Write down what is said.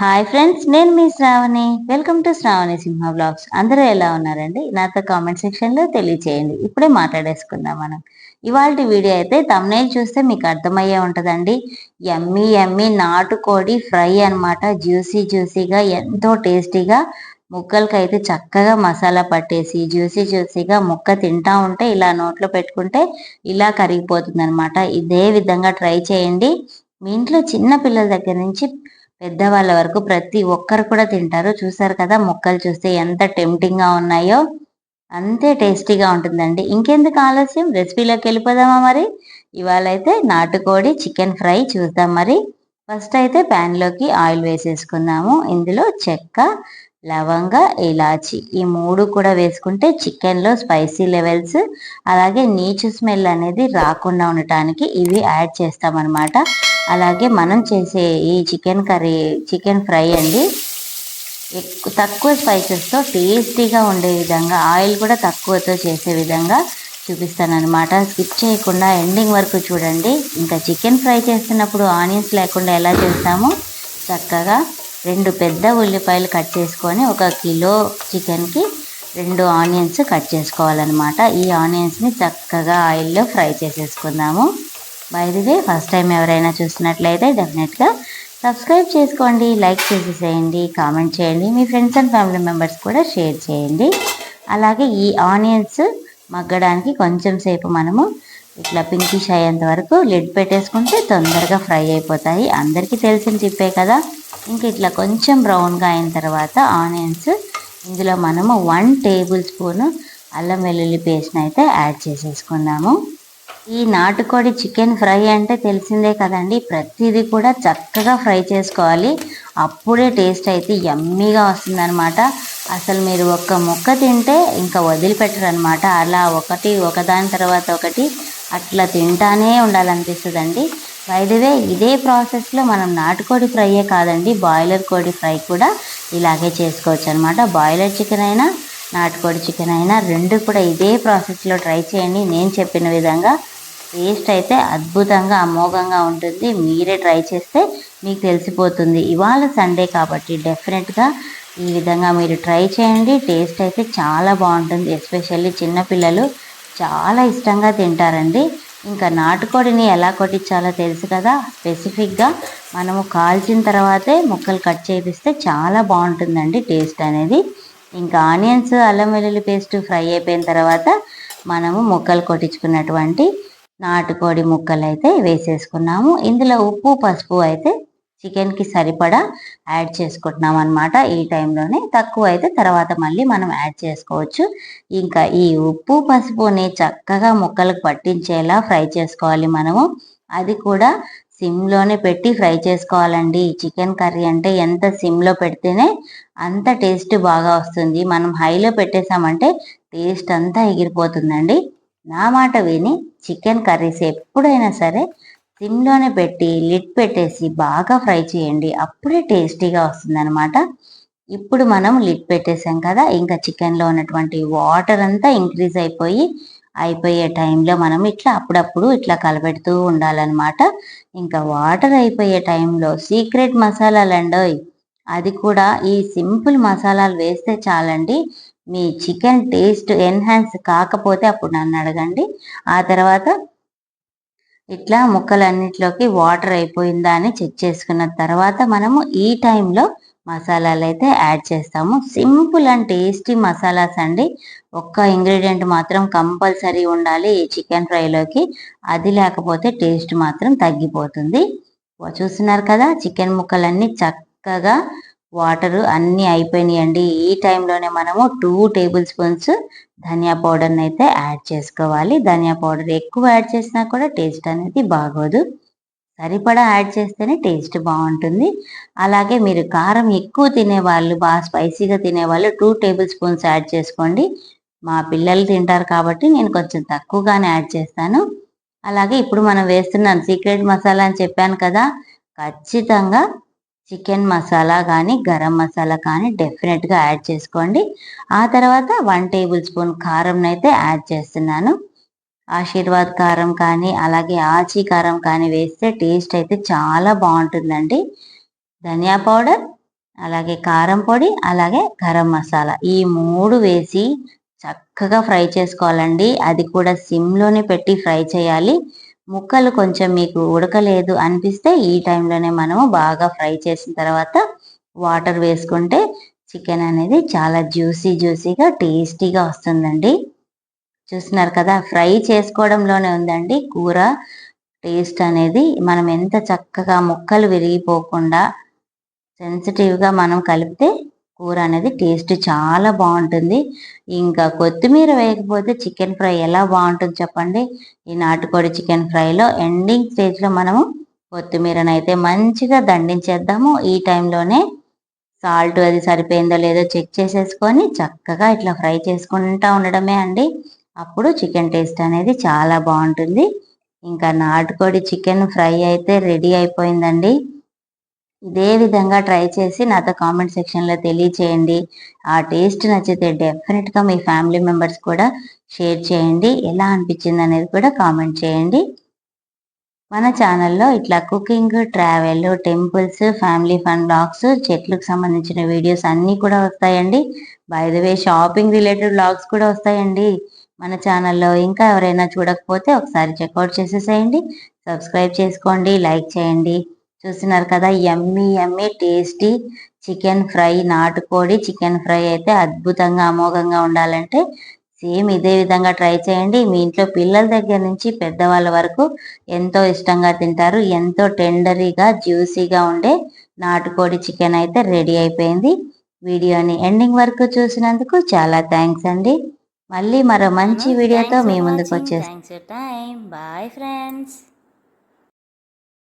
Hi friends నేను మీ Sravani. Welcome to Sravani Simha blogs అందరూ ఎలా ఉన్నారండి? నాతో కామెంట్ సెక్షన్లో తెలియచేయండి. ఇప్పుడే మాట్లాడేసుకుందాం మనం. ఇవాళ వీడియో అయితే తమ్నేల్ చూస్తే మీకు అర్థమయ్యే ఉంటుందండి. ఎమ్మి ఎమ్మి నాటుకోడి ఫ్రై అనమాట జ్యూసీ జ్యూసీగా ఎంతో టేస్టీగా ముక్కలకి అయితే చక్కగా మసాలా పట్టేసి జ్యూసీ జ్యూసీగా ముక్క తింటా ఉంటే ఇలా నోట్లో పెట్టుకుంటే ఇలా కరిగిపోతుంది అనమాట ఇదే విధంగా ట్రై చేయండి. మీ ఇంట్లో చిన్న పిల్లల దగ్గర నుంచి పెద్దవాళ్ళ వరకు ప్రతి ఒక్కరు కూడా తింటారు. చూసారు కదా ముక్కలు చూస్తే ఎంత టెంప్టింగ్గా ఉన్నాయో అంతే టేస్టీగా ఉంటుందండి. ఇంకెందుకు ఆలస్యం? రెసిపీలోకి వెళ్ళిపోదామా మరి? ఇవాళ అయితే నాటుకోడి చికెన్ ఫ్రై చూద్దాం మరి. ఫస్ట్ అయితే ప్యాన్లోకి ఆయిల్ వేసేసుకుందాము ఇందులో చెక్క లవంగ ఇలాచి ఈ మూడు కూడా వేసుకుంటే చికెన్లో స్పైసీ లెవెల్స్ అలాగే నీచు స్మెల్ అనేది రాకుండా ఉండటానికి ఇవి యాడ్ చేస్తామన్నమాట. అలాగే మనం చేసే ఈ చికెన్ కర్రీ చికెన్ ఫ్రై అండి. ఎక్కువ తక్కువ స్పైసెస్తో టేస్టీగా ఉండే విధంగా ఆయిల్ కూడా తక్కువతో చేసే విధంగా చూపిస్తాను అనమాట స్కిప్ చేయకుండా ఎండింగ్ వరకు చూడండి. ఇంకా చికెన్ ఫ్రై చేస్తున్నప్పుడు ఆనియన్స్ లేకుండా ఎలా చేస్తామో చక్కగా రెండు పెద్ద ఉల్లిపాయలు కట్ చేసుకొని ఒక కిలో చికెన్కి రెండు ఆనియన్స్ కట్ చేసుకోవాలన్నమాట. ఈ ఆనియన్స్ని చక్కగా ఆయిల్లో ఫ్రై చేసేసుకుందాము. బైదివే ఫస్ట్ టైం ఎవరైనా చూసినట్లయితే డెఫినెట్గా సబ్స్క్రైబ్ చేసుకోండి లైక్ చేసేసేయండి కామెంట్ చేయండి మీ ఫ్రెండ్స్ అండ్ ఫ్యామిలీ మెంబర్స్ కూడా షేర్ చేయండి. అలాగే ఈ ఆనియన్స్ మగ్గడానికి కొంచెం సేపు మనము ఇట్లా పింకిష్ అయ్యేంత వరకు లిడ్ పెట్టేసుకుంటే తొందరగా ఫ్రై అయిపోతాయి. అందరికీ తెలిసిన టిప్పే కదా? ఇంక ఇట్లా కొంచెం బ్రౌన్గా అయిన తర్వాత ఆనియన్స్ ఇందులో మనము వన్ టేబుల్ స్పూను అల్లం వెల్లుల్లి పేస్ట్ని అయితే యాడ్ చేసేసుకున్నాము. ఈ నాటుకోడి చికెన్ ఫ్రై అంటే తెలిసిందే కదండి. ప్రతిదీ కూడా చక్కగా ఫ్రై చేసుకోవాలి. అప్పుడే టేస్ట్ అయితే ఎమ్మీగా వస్తుందన్నమాట. అసలు మీరు ఒక్క ముక్క తింటే ఇంకా వదిలిపెట్టరు అనమాట అలా ఒకటి ఒకదాని తర్వాత ఒకటి అట్లా తింటానే ఉండాలనిపిస్తుందండి. వైదవే ఇదే ప్రాసెస్లో మనం నాటుకోడి ఫ్రైయే కాదండి బాయిలర్ కోడి ఫ్రై కూడా ఇలాగే చేసుకోవచ్చు అనమాట బాయిలర్ చికెన్ అయినా నాటుకోడి చికెన్ అయినా రెండు కూడా ఇదే ప్రాసెస్లో ట్రై చేయండి. నేను చెప్పిన విధంగా టేస్ట్ అయితే అద్భుతంగా అమోఘంగా ఉంటుంది. మీరే ట్రై చేస్తే మీకు తెలిసిపోతుంది. ఇవాళ సండే కాబట్టి డెఫినెట్గా ఈ విధంగా మీరు ట్రై చేయండి. టేస్ట్ అయితే చాలా బాగుంటుంది. ఎస్పెషల్లీ చిన్నపిల్లలు చాలా ఇష్టంగా తింటారండి. ఇంకా నాటుకోడిని ఎలా కొట్టించాలో తెలుసు కదా. స్పెసిఫిక్గా మనము కాల్చిన తర్వాతే ముక్కలు కట్ చేపిస్తే చాలా బాగుంటుందండి టేస్ట్ అనేది. ఇంకా ఆనియన్స్ అల్లం వెల్లుల్లి పేస్ట్ ఫ్రై అయిపోయిన తర్వాత మనము ముక్కలు కొట్టించుకున్నటువంటి నాటుకోడి ముక్కలు అయితే వేసేసుకున్నాము. ఇందులో ఉప్పు పసుపు అయితే చికెన్కి సరిపడా యాడ్ చేసుకుంటున్నాం అనమాట ఈ టైంలోనే తక్కువ అయితే తర్వాత మళ్ళీ మనం యాడ్ చేసుకోవచ్చు. ఇంకా ఈ ఉప్పు పసుపుని చక్కగా ముక్కలకు పట్టించేలా ఫ్రై చేసుకోవాలి మనము. అది కూడా సిమ్లోనే పెట్టి ఫ్రై చేసుకోవాలండి. చికెన్ కర్రీ అంటే ఎంత సిమ్లో పెడితేనే అంత టేస్ట్ బాగా వస్తుంది. మనం హైలో పెట్టేసామంటే టేస్ట్ అంతా ఎగిరిపోతుందండి. నా మాట విని చికెన్ కర్రీస్ ఎప్పుడైనా సరే సిమ్లోనే పెట్టి లిడ్ పెట్టేసి బాగా ఫ్రై చేయండి. అప్పుడే టేస్టీగా వస్తుందన్నమాట. ఇప్పుడు మనం లిడ్ పెట్టేసాం కదా ఇంకా చికెన్లో ఉన్నటువంటి వాటర్ అంతా ఇంక్రీజ్ అయిపోయి అయిపోయే టైంలో మనం ఇట్లా అప్పుడప్పుడు ఇట్లా కలపెడుతూ ఉండాలన్నమాట. ఇంకా వాటర్ అయిపోయే టైంలో సీక్రెట్ మసాలాలు అది కూడా ఈ సింపుల్ మసాలాలు వేస్తే చాలండి. మీ చికెన్ టేస్ట్ ఎన్హాన్స్ కాకపోతే అప్పుడు నన్ను అడగండి. ఆ తర్వాత ఇట్లా ముక్కలన్నిటిలోకి వాటర్ అయిపోయిందా అని చెక్ చేసుకున్న తర్వాత మనము ఈ టైంలో మసాలాలు అయితే యాడ్ చేస్తాము. సింపుల్ అండ్ టేస్టీ మసాలాస్ అండి. ఒక్క ఇంగ్రీడియంట్ మాత్రం కంపల్సరీ ఉండాలి ఈ చికెన్ ఫ్రైలోకి అది లేకపోతే టేస్ట్ మాత్రం తగ్గిపోతుంది. చూస్తున్నారు కదా చికెన్ ముక్కలన్నీ చక్కగా వాటర్ అన్నీ అయిపోయినాయండి. ఈ టైంలోనే మనము టూ టేబుల్ స్పూన్స్ ధనియా పౌడర్ని అయితే యాడ్ చేసుకోవాలి. ధనియా పౌడర్ ఎక్కువ యాడ్ చేసినా కూడా టేస్ట్ అనేది బాగోదు. సరిపడా యాడ్ చేస్తేనే టేస్ట్ బాగుంటుంది. అలాగే మీరు కారం ఎక్కువ తినేవాళ్ళు బాగా స్పైసీగా తినేవాళ్ళు టూ టేబుల్ స్పూన్స్ యాడ్ చేసుకోండి. మా పిల్లలు తింటారు కాబట్టి నేను కొంచెం తక్కువగానే యాడ్ చేస్తాను. అలాగే ఇప్పుడు మనం వేస్తున్నాం సీక్రెట్ మసాలా అని చెప్పాను కదా ఖచ్చితంగా చికెన్ మసాలా కానీ గరం మసాలా కానీ డెఫినెట్గా యాడ్ చేసుకోండి. ఆ తర్వాత వన్ టేబుల్ స్పూన్ కారం అయితే యాడ్ చేస్తున్నాను. ఆశీర్వాద్ కారం కానీ అలాగే ఆచి కారం కానీ వేస్తే టేస్ట్ అయితే చాలా బాగుంటుందండి. ధనియా పౌడర్ అలాగే కారం పొడి అలాగే గరం మసాలా ఈ మూడు వేసి చక్కగా ఫ్రై చేసుకోవాలండి. అది కూడా సిమ్లోనే పెట్టి ఫ్రై చేయాలి. ముక్కలు కొంచెం మీకు ఉడకలేదు అనిపిస్తే ఈ టైంలోనే మనము బాగా ఫ్రై చేసిన తర్వాత వాటర్ వేసుకుంటే చికెన్ అనేది చాలా జ్యూసీ జ్యూసీగా టేస్టీగా వస్తుందండి. చూస్తున్నారు కదా ఫ్రై చేసుకోవడంలోనే ఉందండి. కూర టేస్ట్ అనేది మనం ఎంత చక్కగా ముక్కలు విరిగిపోకుండా సెన్సిటివ్గా మనం కలిపితే కూర అనేది టేస్ట్ చాలా బాగుంటుంది. ఇంకా కొత్తిమీర వేయకపోతే చికెన్ ఫ్రై ఎలా బాగుంటుంది చెప్పండి? ఈ నాటుకోడి చికెన్ ఫ్రైలో ఎండింగ్ స్టేజ్లో మనము కొత్తిమీరను అయితే మంచిగా దండించేద్దాము. ఈ టైంలోనే సాల్ట్ అది సరిపోయిందో లేదో చెక్ చేసేసుకొని చక్కగా ఇట్లా ఫ్రై చేసుకుంటా ఉండడమే అండి. అప్పుడు చికెన్ టేస్ట్ అనేది చాలా బాగుంటుంది. ఇంకా నాటుకోడి చికెన్ ఫ్రై అయితే రెడీ అయిపోయిందండి. ఇదే విధంగా ట్రై చేసి నాతో కామెంట్ సెక్షన్లో తెలియచేయండి. ఆ టేస్ట్ నచ్చితే డెఫినెట్గా మీ ఫ్యామిలీ మెంబర్స్ కూడా షేర్ చేయండి. ఎలా అనిపించింది అనేది కూడా కామెంట్ చేయండి. మన ఛానల్లో ఇట్లా cooking travel temples family fun blogs చెట్లకు సంబంధించిన వీడియోస్ అన్నీ కూడా వస్తాయండి. By the way shopping related blogs కూడా వస్తాయండి. మన ఛానల్లో ఇంకా ఎవరైనా చూడకపోతే ఒకసారి చెక్అవుట్ చేసేసేయండి. సబ్స్క్రైబ్ చేసుకోండి లైక్ చేయండి. చూస్తున్నారు కదా yummy yummy tasty chicken fry నాటుకోడి చికెన్ ఫ్రై అయితే అద్భుతంగా అమోఘంగా ఉండాలంటే సేమ్ ఇదే విధంగా ట్రై చేయండి. మీ ఇంట్లో పిల్లల దగ్గర నుంచి పెద్దవాళ్ళ వరకు ఎంతో ఇష్టంగా తింటారు. ఎంతో టెండరీగా జ్యూసీగా ఉండే నాటుకోడి చికెన్ అయితే రెడీ అయిపోయింది. వీడియోని ఎండింగ్ వరకు చూసినందుకు చాలా థ్యాంక్స్ అండి. మళ్ళీ మరో మంచి వీడియోతో మీ ముందుకు టైం బాయ్ ఫ్రెండ్స్